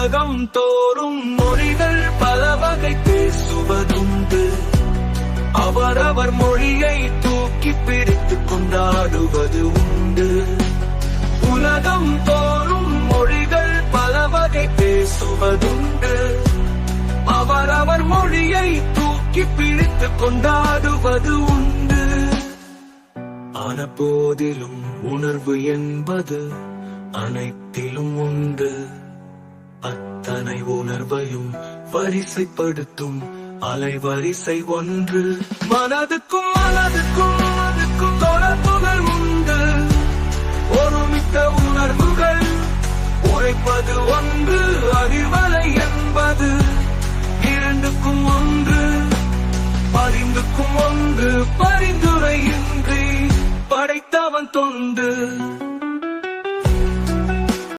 உலகம் தோறும் மொழிகள் பல வகை பேசுவதுண்டு. அவரவர் மொழியை தூக்கி பிடித்து கொண்டாடுவது உண்டு. உலகம் தோறும் மொழிகள் பல வகை பேசுவதுண்டு. அவரவர் மொழியை தூக்கி பிடித்து கொண்டாடுவது உண்டு. ஆன போதிலும் உணர்வு என்பது அனைத்திலும் உண்டு. அத்தனை உணர்வையும் வரிசைப்படுத்தும் அலைவரிசை ஒன்று. மனதுக்கும் மனதுக்கும் மனதுக்கும் தொடர்புகள் உண்டு. ஒருமித்த உணர்வுகள் உரைப்பது ஒன்று அறிவலை என்பது இரண்டுக்கும் ஒன்று. பரிந்துக்கும் ஒன்று பரிந்துரையின்றி படைத்தவன் தொண்டு.